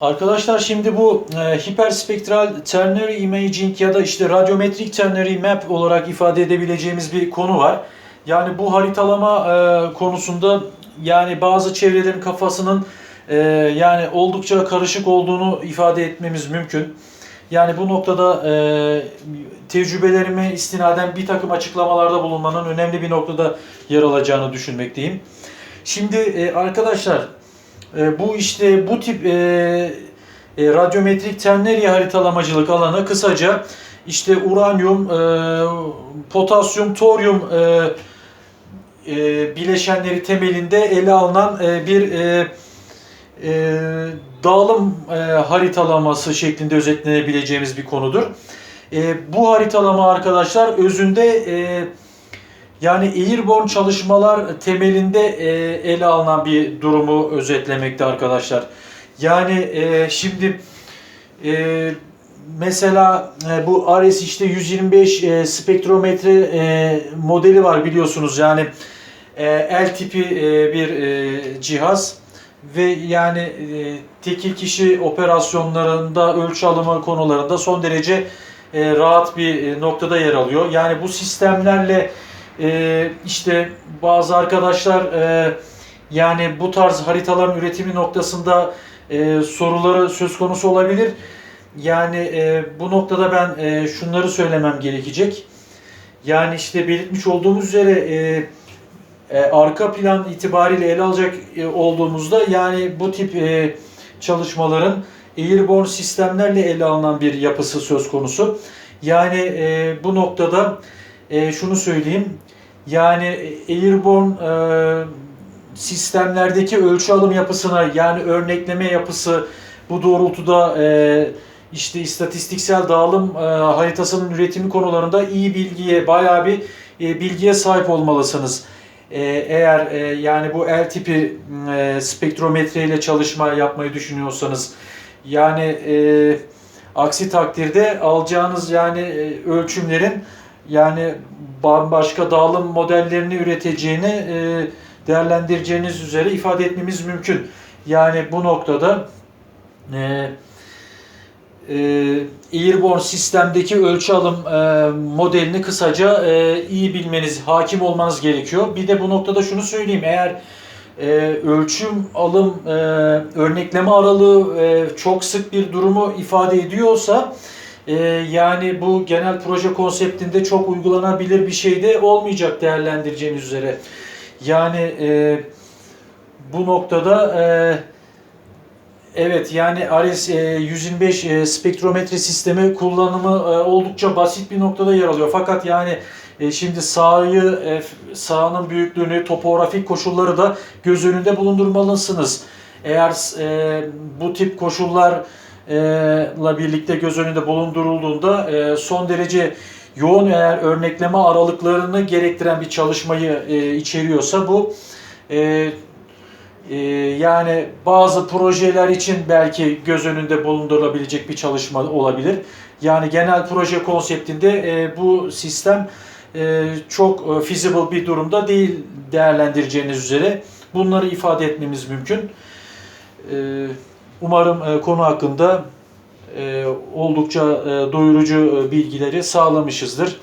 Arkadaşlar şimdi bu e, hiperspektral ternary imaging ya da işte radyometrik ternary map olarak ifade edebileceğimiz bir konu var. Yani bu haritalama e, konusunda yani bazı çevrelerin kafasının e, yani oldukça karışık olduğunu ifade etmemiz mümkün. Yani bu noktada e, tecrübelerime istinaden bir takım açıklamalarda bulunmanın önemli bir noktada yer alacağını düşünmekteyim. Şimdi e, arkadaşlar e, bu işte bu tip e, e, radyometrik ternary haritalamacılık alanı kısaca işte uranyum, e, potasyum, toryum e, e, bileşenleri temelinde ele alınan e, bir e, e, dağılım e, haritalaması şeklinde özetlenebileceğimiz bir konudur. E, bu haritalama arkadaşlar özünde e, yani airborne çalışmalar temelinde e, ele alınan bir durumu özetlemekte arkadaşlar. Yani e, şimdi e, mesela e, bu RS işte 125 e, spektrometre e, modeli var biliyorsunuz. Yani e, L tipi e, bir e, cihaz ve yani e, tekil kişi operasyonlarında ölçü alımı konularında son derece e, rahat bir e, noktada yer alıyor. Yani bu sistemlerle e, işte bazı arkadaşlar e, yani bu tarz haritaların üretimi noktasında e, soruları söz konusu olabilir. Yani e, bu noktada ben e, şunları söylemem gerekecek. Yani işte belirtmiş olduğumuz üzere e, e, arka plan itibariyle ele alacak e, olduğumuzda yani bu tip e, çalışmaların airborne sistemlerle ele alınan bir yapısı söz konusu. Yani e, bu noktada e, şunu söyleyeyim. Yani airborne e, sistemlerdeki ölçü alım yapısına yani örnekleme yapısı bu doğrultuda e, işte istatistiksel dağılım e, haritasının üretimi konularında iyi bilgiye bayağı bir e, bilgiye sahip olmalısınız. E, eğer e, yani bu L tipi e, spektrometre ile çalışma yapmayı düşünüyorsanız yani e, aksi takdirde alacağınız yani e, ölçümlerin yani bambaşka dağılım modellerini üreteceğini e, değerlendireceğiniz üzere ifade etmemiz mümkün. Yani bu noktada e, e, Airborne sistemdeki ölçü alım e, modelini kısaca e, iyi bilmeniz, hakim olmanız gerekiyor. Bir de bu noktada şunu söyleyeyim. Eğer e, ölçüm alım e, örnekleme aralığı e, çok sık bir durumu ifade ediyorsa e, yani bu genel proje konseptinde çok uygulanabilir bir şey de olmayacak değerlendireceğiniz üzere. Yani e, bu noktada e, evet yani RS e, 125 e, spektrometre sistemi kullanımı e, oldukça basit bir noktada yer alıyor. Fakat yani e, şimdi sahayı, e, sahanın büyüklüğünü, topografik koşulları da göz önünde bulundurmalısınız. Eğer e, bu tip koşullarla birlikte göz önünde bulundurulduğunda e, son derece yoğun eğer örnekleme aralıklarını gerektiren bir çalışmayı e, içeriyorsa bu e, e, yani bazı projeler için belki göz önünde bulundurulabilecek bir çalışma olabilir. Yani genel proje konseptinde e, bu sistem e, çok feasible bir durumda değil değerlendireceğiniz üzere. Bunları ifade etmemiz mümkün. E, umarım e, konu hakkında e, oldukça e, doyurucu bilgileri sağlamışızdır.